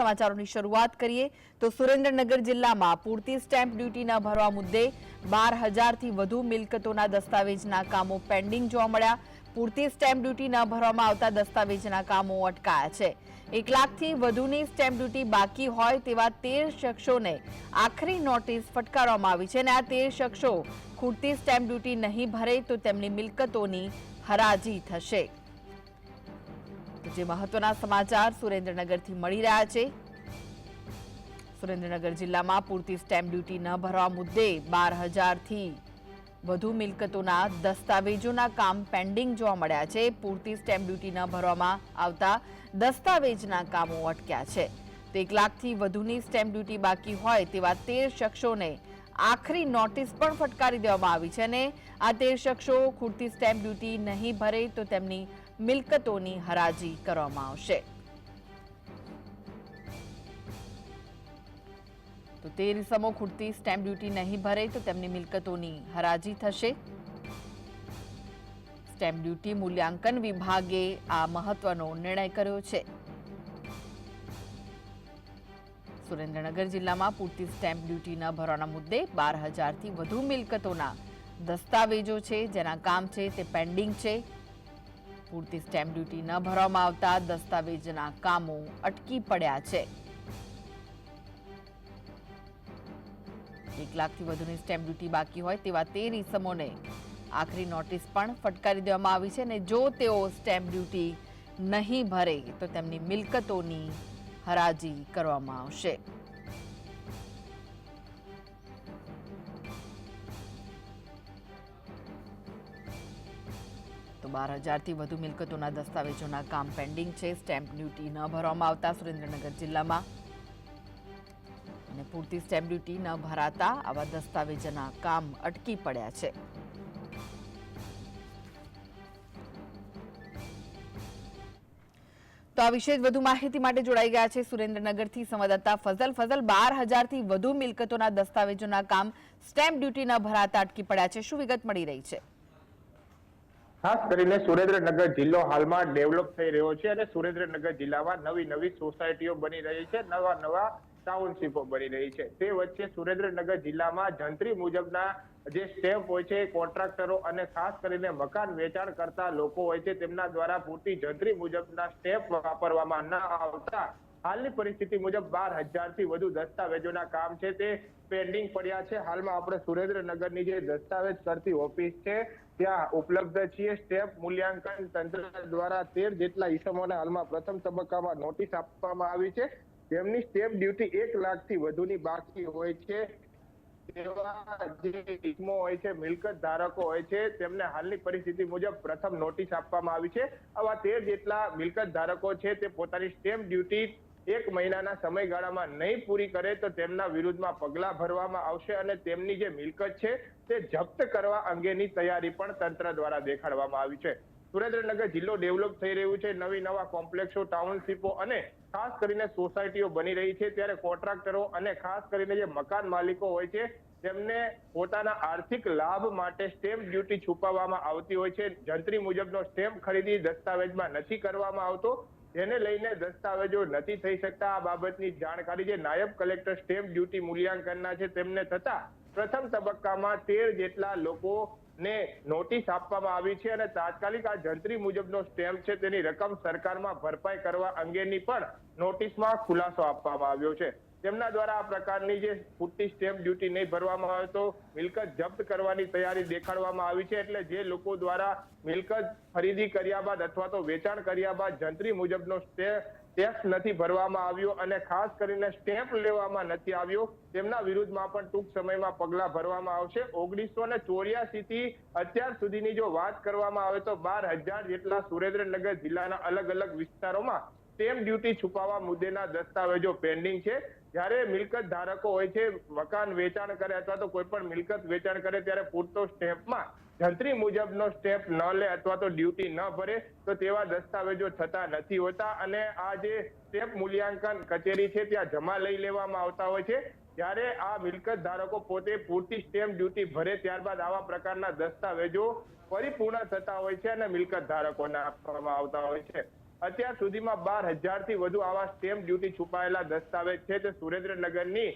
સમાચારોની શરૂઆત કરીએ તો સુરેન્દ્રનગર જિલ્લામાં પૂરતી સ્ટેમ્પ ડ્યુટી ન ભરવા મુદ્દે બાર હજારથી વધુ મિલકતોના દસ્તાવેજના કામો પેન્ડિંગ જોવા મળ્યા. પૂરતી સ્ટેમ્પ ડ્યુટી ન ભરવામાં આવતા દસ્તાવેજના કામો અટકાયા છે. એક લાખથી વધુની સ્ટેમ્પ ડ્યુટી બાકી હોય તેવા તેર શખ્સોને આખરી નોટિસ ફટકારવામાં આવી છે અને આ તેર શખ્સો ખૂટતી સ્ટેમ્પ ડ્યુટી નહીં ભરે તો તેમની મિલકતોની હરાજી થશે. જે મહત્વના સમાચાર સુરેન્દ્રનગરથી મળી રહ્યા છે. સુરેન્દ્રનગર જિલ્લામાં પૂરતી સ્ટેમ્પ ડ્યુટી ન ભરવા મુદ્દે બાર હજારથી વધુ મિલકતોના દસ્તાવેજોના કામ પેન્ડિંગ જોવા મળ્યા છે. પૂરતી સ્ટેમ્પ ડ્યુટી ન ભરવામાં આવતા દસ્તાવેજના કામો અટક્યા છે. તો એક લાખથી વધુની સ્ટેમ્પ ડ્યુટી બાકી હોય તેવા તેર શખ્સોને આખરી નોટિસ પણ ફટકારી દેવામાં આવી છે અને આ તેર શખ્સો ખૂટતી સ્ટેમ્પ ડ્યુટી નહીં ભરે તો તેમની મિલકતોની હરાજી કરવામાં આવશે. તો તે ઇસમો ખૂટતી સ્ટેમ્પ ડ્યુટી નહીં ભરે તો તેમની મિલકતોની હરાજી થશે. સ્ટેમ્પ ડ્યુટી મૂલ્યાંકન વિભાગે આ મહત્વનો નિર્ણય કર્યો છે. સુરેન્દ્રનગર જિલ્લામાં પૂરતી સ્ટેમ્પ ડ્યુટી ન ભરવાના મુદ્દે બાર હજારથી વધુ મિલકતોના દસ્તાવેજો છે. જેના કામ છે તે પેન્ડિંગ છે. પૂરતી સ્ટેમ્પ ડ્યુટી ન ભરવામાં આવતા દસ્તાવેજના કામો અટકી પડ્યા છે. એક લાખથી વધુની સ્ટેમ્પ ડ્યુટી બાકી હોય તેવા તેર ઇસમોને આખરી નોટિસ પણ ફટકારી દેવામાં આવી છે અને જો તેઓ સ્ટેમ્પ ડ્યુટી નહીં ભરે, તો તેમની મિલકતોની હરાજી કરવામાં આવશે. બાર હજારથી વધુ મિલકતોના દસ્તાવેજોના કામ પેન્ડિંગ છે. સ્ટેમ્પ ડ્યુટી ન ભરવામાં આવતા સુરેન્દ્રનગર જિલ્લામાં. અને પૂરતી સ્ટેમ્પ ડ્યુટી ન ભરાતા આવા દસ્તાવેજના કામ અટકી પડ્યા છે. તો આ વિશે વધુ માહિતી માટે જોડાઈ ગયા છે સુરેન્દ્રનગરથી સંવાદદાતા ફઝલ. ફઝલ, બાર હજારથી વધુ મિલકતોના દસ્તાવેજોના કામ સ્ટેમ્પ ડ્યુટી ન ભરાતા અટકી પડ્યા છે. શું વિગત મળી રહી છે? ખાસ કરીને સુરેન્દ્રનગર જિલ્લો હાલમાં ડેવલપ થઈ રહ્યો છે અને સુરેન્દ્રનગર જિલ્લામાં નવી નવી સોસાયટીઓ બની રહી છે, નવા નવા ટાઉનશીપો બની રહી છે. તે વચ્ચે સુરેન્દ્રનગર જિલ્લામાં જંત્રી મુજબના જે સ્ટેપ હોય છે કોન્ટ્રાક્ટરો અને ખાસ કરીને મકાન વેચાણ કરતા લોકો હોય છે, તેમના દ્વારા પૂરતી જંત્રી મુજબના સ્ટેપ વાપરવામાં ન આવતા. હાલની પરિસ્થિતિ મુજબ બાર હજારથી વધુ દસ્તાવેજોના કામ છે, તે પેન્ડિંગ પડ્યા છે. હાલમાં આપણે સુરેન્દ્રનગરની જે દસ્તાવેજ કરતી ઓફિસ છે ત્યાં ઉપલબ્ધ છીએ. સ્ટેપ મૂલ્યાંકન તંત્ર દ્વારા તેર જેટલા ઈસમોને હાલમાં પ્રથમ તબક્કામાં નોટિસ આપવામાં આવી છે. તેમની સ્ટેપ ડ્યુટી એક લાખથી વધુની બાકી હોય છે. તેવા જે હોય છે, મિલકત ધારકો હોય છે, તેમને હાલની પરિસ્થિતિ મુજબ પ્રથમ નોટિસ આપવામાં આવી છે. આવા તેર જેટલા મિલકત ધારકો છે, તે પોતાની સ્ટેમ્પ ડ્યુટી એક મહિનાના સમયગાળામાં નહીં પૂરી કરે તો તેમના વિરુદ્ધમાં પગલા ભરવામાં આવશે અને તેમની જે મિલકત છે તે જપ્ત કરવા અંગેની તૈયારી પણ તંત્ર દ્વારા દેખાડવામાં આવી છે. સુરેન્દ્રનગર જિલ્લો ડેવલપ થઈ રહ્યું છે. નવી નવા કોમ્પ્લેક્સો, ટાઉનશીપો અને ખાસ કરીને સોસાયટીઓ બની રહી છે. ત્યારે કોન્ટ્રાક્ટરો અને ખાસ કરીને જે મકાન માલિકો હોય છે, તેમને પોતાના આર્થિક લાભ માટે સ્ટેમ્પ ડ્યુટી છુપાવવામાં આવતી હોય છે. જંત્રી મુજબનો સ્ટેમ્પ ખરીદી દસ્તાવેજમાં નથી કરવામાં આવતો. જેને લઈને દસ્તાવેજો નથી થઈ શકતા. આ બાબતની જાણકારી જે નાયબ કલેક્ટર સ્ટેમ્પ ડ્યુટી મૂલ્યાંકનના છે, તેમને થતા પ્રથમ તબક્કામાં તેર જેટલા લોકો ને નોટિસ આપવામાં આવી છે અને તાત્કાલિક આ જંત્રી મુજબનો સ્ટેમ્પ છે તેની રકમ સરકારમાં ભરપાઈ કરવા અંગેની પણ નોટિસમાં ખુલાસો આપવામાં આવ્યો છે. તેમના દ્વારા આ પ્રકારની જે પૂરતી સ્ટેમ્પ ડ્યુટી નહીં ભરવામાં આવે તો મિલકત જપ્ત કરવાની તૈયારી દેખાડવામાં આવી છે એટલે જે લોકો દ્વારા મિલકત ખરીદી કર્યા બાદ અથવા તો વેચાણ કર્યા બાદ જંત્રી મુજબનો ટેક્સ નથી ભરવામાં આવ્યો અને ખાસ કરીને સ્ટેમ્પ લેવામાં નથી આવ્યો. તેમના વિરુદ્ધમાં પણ ટૂંક સમયમાં પગલા ભરવામાં આવશે. ઓગણીસો ને ચોર્યાસી થી અત્યાર સુધીની જો વાત કરવામાં આવે તો બાર હજાર જેટલા સુરેન્દ્રનગર જિલ્લાના અલગ અલગ વિસ્તારોમાં સ્ટેમ્પ ડ્યુટી છુપાવવા મુદ્દેના દસ્તાવેજો પેન્ડિંગ છે. જ્યારે મિલકત ધારકો હોય છે, મકાન વેચાણ કરે અથવા તો કોઈ પણ મિલકત વેચાણ કરે ત્યારે પૂરતો સ્ટેમ્પમાં જંત્રી મુજબનો સ્ટેપ ન લે અથવા તો ડ્યુટી ન ભરે, તો તેવા દસ્તાવેજો થતા નથી હોતા. અને આ જે સ્ટેપ મૂલ્યાંકન કચેરી છે, ત્યાં જમા લઈ લેવામાં આવતા હોય છે. જ્યારે આ મિલકત ધારકો પોતે પૂરતી સ્ટેમ્પ ડ્યુટી ભરે ત્યારબાદ આવા પ્રકારના દસ્તાવેજો પરિપૂર્ણ થતા હોય છે અને મિલકત ધારકોને આપવામાં આવતા હોય છે. અત્યાર સુધીમાં બાર હજારથી વધુ આવા સ્ટેમ્પ ડ્યુટી છુપાયેલા દસ્તાવેજ છે તે સુરેન્દ્રનગરની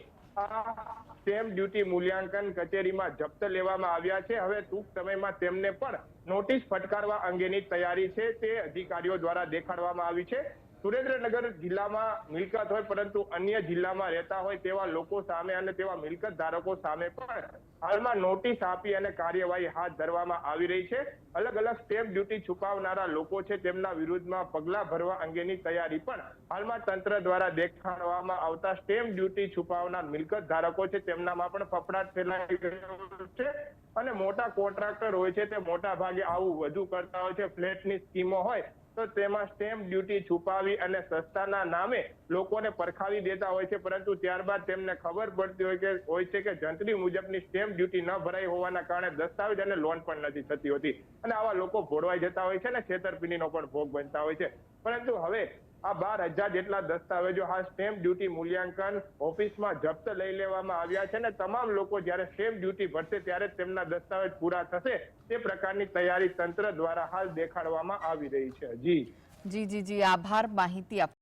સ્ટેમ્પ ડ્યુટી મૂલ્યાંકન કચેરીમાં જપ્ત લેવામાં આવ્યા છે. હવે ટૂંક સમયમાં તેમને પણ નોટિસ ફટકારવા અંગેની તૈયારી છે તે અધિકારીઓ દ્વારા દેખાડવામાં આવી છે. સુરેન્દ્રનગર જિલ્લામાં મિલકત હોય, પરંતુ અન્ય જિલ્લામાં રહેતા હોય તેવા લોકો સામે અને તેવા મિલકત ધારકો સામે પણ હાલમાં નોટિસ આપી અને કાર્યવાહી હાથ ધરવામાં આવી રહી છે. અલગ અલગ સ્ટેમ્પ ડ્યુટી છુપાવનારા લોકો છે, તેમના વિરુદ્ધમાં પગલા ભરવા અંગેની તૈયારી પણ હાલમાં તંત્ર દ્વારા દેખાડવામાં આવતા સ્ટેમ્પ ડ્યુટી છુપાવનાર મિલકત ધારકો છે, તેમનામાં પણ ફફડાટ ફેલાઈ ગયો છે અને મોટા કોન્ટ્રાક્ટર હોય છે, તે મોટા ભાગે આવું વધુ કરતા હોય છે. ફ્લેટની સ્કીમો હોય તો તેમાં સ્ટેમ્પ ડ્યુટી છુપાવી અને સસ્તાના નામે લોકોને પરખાવી દેતા હોય છે. પરંતુ ત્યારબાદ તેમને ખબર પડતી હોય કે, હોય છે કે જંત્રી મુજબની સ્ટેમ્પ ડ્યુટી ન ભરાઈ હોવાના કારણે દસ્તાવેજ અને લોન પણ નથી થતી હોતી. અને આવા લોકો ભોળવાઈ જતા હોય છે ને છેતરપિંડીનો પણ ભોગ બનતા હોય છે. પરંતુ હવે આ બાર હજાર જેટલા દસ્તાવેજો આ સ્ટેમ્પ ડ્યુટી મૂલ્યાંકન ઓફિસમાં જપ્ત લઈ લેવામાં આવ્યા છે અને તમામ લોકો જ્યારે સ્ટેમ્પ ડ્યુટી ભરશે ત્યારે તેમના દસ્તાવેજ પૂરા થશે તે પ્રકારની તૈયારી તંત્ર દ્વારા હાલ દેખાડવામાં આવી રહી છે. જી. જી જી જી. આભાર. માહિતી આપ